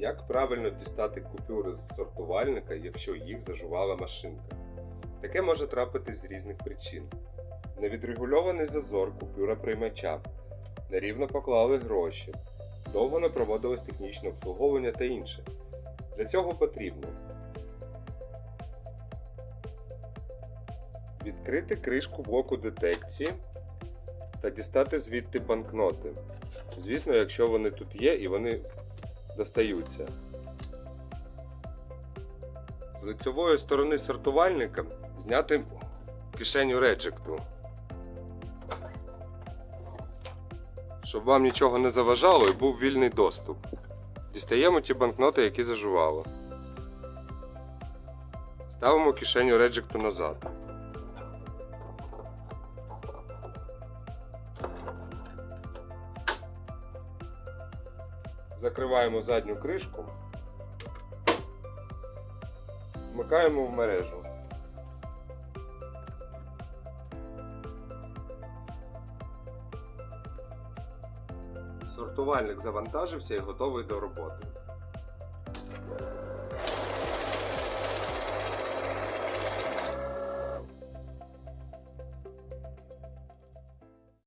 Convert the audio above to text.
Як правильно дістати купюри з сортувальника, якщо їх зажувала машинка? Таке може трапитись з різних причин. Невідрегульований зазор купюра приймача, нерівно поклали гроші, довго не проводилось технічне обслуговування та інше. Для цього потрібно відкрити кришку блоку детекції та дістати звідти банкноти. Звісно, якщо вони тут є і вони достаються. З лицьової сторони сортувальника зняти кишеню реджекту. Щоб вам нічого не заважало і був вільний доступ. Дістаємо ті банкноти, які зажувало. Ставимо кишеню реджекту назад. Закриваємо задню кришку. Вмикаємо в мережу. Сортувальник завантажився і готовий до роботи.